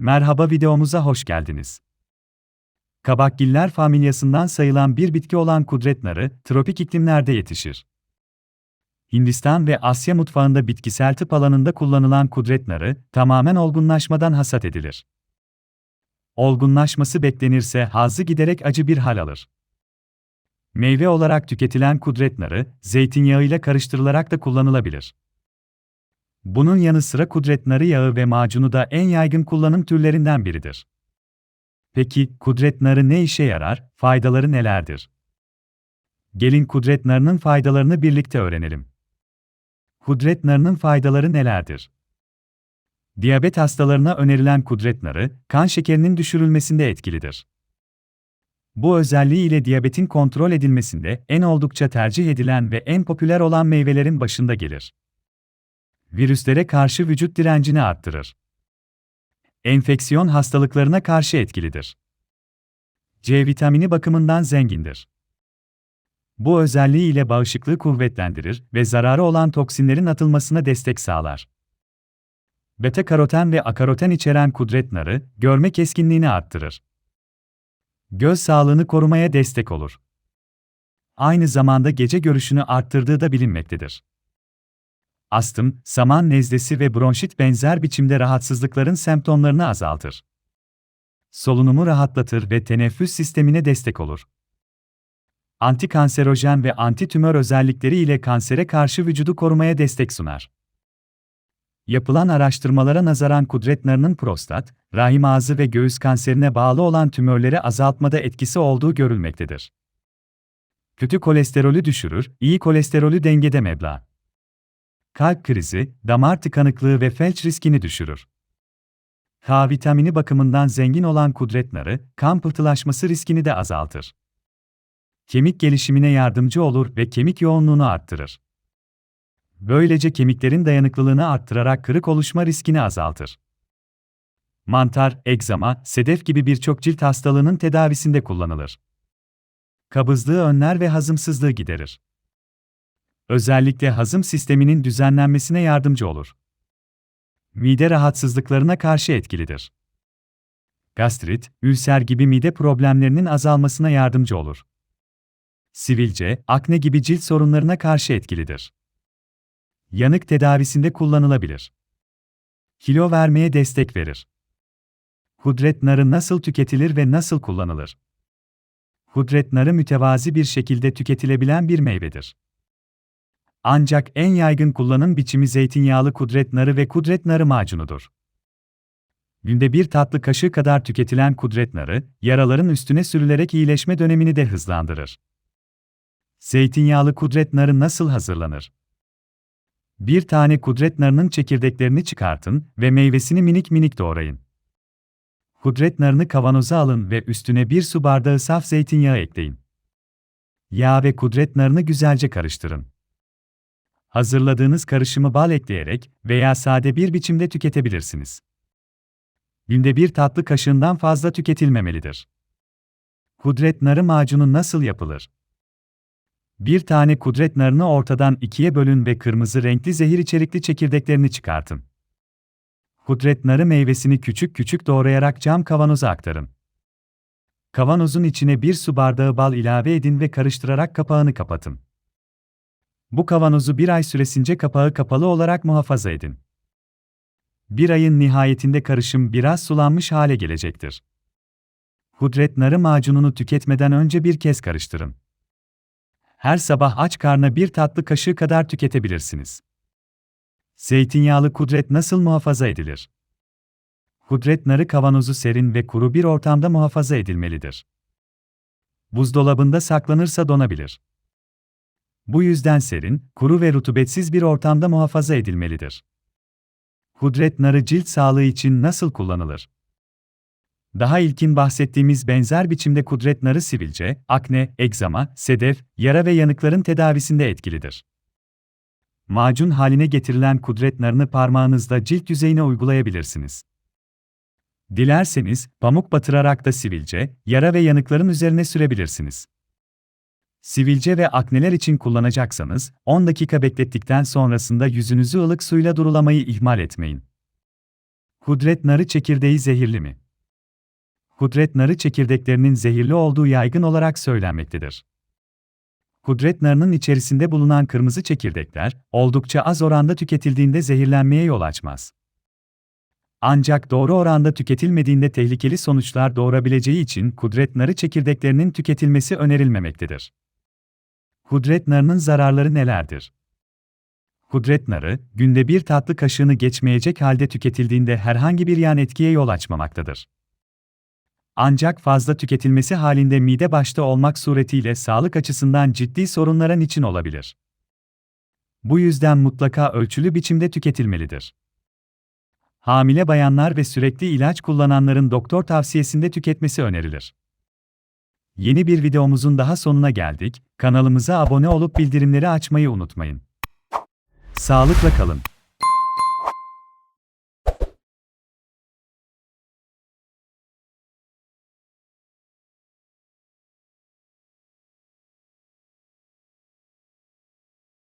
Merhaba videomuza hoş geldiniz. Kabakgiller familyasından sayılan bir bitki olan kudret narı, tropik iklimlerde yetişir. Hindistan ve Asya mutfağında bitkisel tıp alanında kullanılan kudret narı, tamamen olgunlaşmadan hasat edilir. Olgunlaşması beklenirse hazzı giderek acı bir hal alır. Meyve olarak tüketilen kudret narı, zeytinyağıyla karıştırılarak da kullanılabilir. Bunun yanı sıra kudret narı yağı ve macunu da en yaygın kullanım türlerinden biridir. Peki kudret narı ne işe yarar, faydaları nelerdir? Gelin kudret narının faydalarını birlikte öğrenelim. Kudret narının faydaları nelerdir? Diyabet hastalarına önerilen kudret narı, kan şekerinin düşürülmesinde etkilidir. Bu özelliği ile diyabetin kontrol edilmesinde en oldukça tercih edilen ve en popüler olan meyvelerin başında gelir virüslere karşı vücut direncini arttırır. Enfeksiyon hastalıklarına karşı etkilidir. C vitamini bakımından zengindir. Bu özelliği ile bağışıklığı kuvvetlendirir ve zararı olan toksinlerin atılmasına destek sağlar. Beta karoten ve akaroten içeren kudret narı, görme keskinliğini arttırır. Göz sağlığını korumaya destek olur. Aynı zamanda gece görüşünü arttırdığı da bilinmektedir astım, saman nezlesi ve bronşit benzer biçimde rahatsızlıkların semptomlarını azaltır. Solunumu rahatlatır ve teneffüs sistemine destek olur. Antikanserojen ve antitümör özellikleri ile kansere karşı vücudu korumaya destek sunar. Yapılan araştırmalara nazaran kudret narının prostat, rahim ağzı ve göğüs kanserine bağlı olan tümörleri azaltmada etkisi olduğu görülmektedir. Kötü kolesterolü düşürür, iyi kolesterolü dengede meblağ kalp krizi, damar tıkanıklığı ve felç riskini düşürür. K vitamini bakımından zengin olan kudret narı, kan pıhtılaşması riskini de azaltır. Kemik gelişimine yardımcı olur ve kemik yoğunluğunu arttırır. Böylece kemiklerin dayanıklılığını arttırarak kırık oluşma riskini azaltır. Mantar, egzama, sedef gibi birçok cilt hastalığının tedavisinde kullanılır. Kabızlığı önler ve hazımsızlığı giderir özellikle hazım sisteminin düzenlenmesine yardımcı olur. Mide rahatsızlıklarına karşı etkilidir. Gastrit, ülser gibi mide problemlerinin azalmasına yardımcı olur. Sivilce, akne gibi cilt sorunlarına karşı etkilidir. Yanık tedavisinde kullanılabilir. Kilo vermeye destek verir. Hudret narı nasıl tüketilir ve nasıl kullanılır? Hudret narı mütevazi bir şekilde tüketilebilen bir meyvedir. Ancak en yaygın kullanım biçimi zeytinyağlı kudret narı ve kudret narı macunudur. Günde bir tatlı kaşığı kadar tüketilen kudret narı, yaraların üstüne sürülerek iyileşme dönemini de hızlandırır. Zeytinyağlı kudret narı nasıl hazırlanır? Bir tane kudret narının çekirdeklerini çıkartın ve meyvesini minik minik doğrayın. Kudret narını kavanoza alın ve üstüne bir su bardağı saf zeytinyağı ekleyin. Yağ ve kudret narını güzelce karıştırın. Hazırladığınız karışımı bal ekleyerek veya sade bir biçimde tüketebilirsiniz. Günde bir tatlı kaşığından fazla tüketilmemelidir. Kudret narı macunu nasıl yapılır? Bir tane kudret narını ortadan ikiye bölün ve kırmızı renkli zehir içerikli çekirdeklerini çıkartın. Kudret narı meyvesini küçük küçük doğrayarak cam kavanoza aktarın. Kavanozun içine bir su bardağı bal ilave edin ve karıştırarak kapağını kapatın. Bu kavanozu bir ay süresince kapağı kapalı olarak muhafaza edin. Bir ayın nihayetinde karışım biraz sulanmış hale gelecektir. Hudret narı macununu tüketmeden önce bir kez karıştırın. Her sabah aç karna bir tatlı kaşığı kadar tüketebilirsiniz. Zeytinyağlı kudret nasıl muhafaza edilir? Kudret narı kavanozu serin ve kuru bir ortamda muhafaza edilmelidir. Buzdolabında saklanırsa donabilir. Bu yüzden serin, kuru ve rutubetsiz bir ortamda muhafaza edilmelidir. Hudret narı cilt sağlığı için nasıl kullanılır? Daha ilkin bahsettiğimiz benzer biçimde kudret narı sivilce, akne, egzama, sedef, yara ve yanıkların tedavisinde etkilidir. Macun haline getirilen kudret narını parmağınızda cilt yüzeyine uygulayabilirsiniz. Dilerseniz, pamuk batırarak da sivilce, yara ve yanıkların üzerine sürebilirsiniz. Sivilce ve akneler için kullanacaksanız, 10 dakika beklettikten sonrasında yüzünüzü ılık suyla durulamayı ihmal etmeyin. Kudret narı çekirdeği zehirli mi? Kudret narı çekirdeklerinin zehirli olduğu yaygın olarak söylenmektedir. Kudret narının içerisinde bulunan kırmızı çekirdekler, oldukça az oranda tüketildiğinde zehirlenmeye yol açmaz. Ancak doğru oranda tüketilmediğinde tehlikeli sonuçlar doğurabileceği için kudret narı çekirdeklerinin tüketilmesi önerilmemektedir. Kudret narının zararları nelerdir? Kudret narı, günde bir tatlı kaşığını geçmeyecek halde tüketildiğinde herhangi bir yan etkiye yol açmamaktadır. Ancak fazla tüketilmesi halinde mide başta olmak suretiyle sağlık açısından ciddi sorunlara niçin olabilir. Bu yüzden mutlaka ölçülü biçimde tüketilmelidir. Hamile bayanlar ve sürekli ilaç kullananların doktor tavsiyesinde tüketmesi önerilir. Yeni bir videomuzun daha sonuna geldik. Kanalımıza abone olup bildirimleri açmayı unutmayın. Sağlıkla kalın.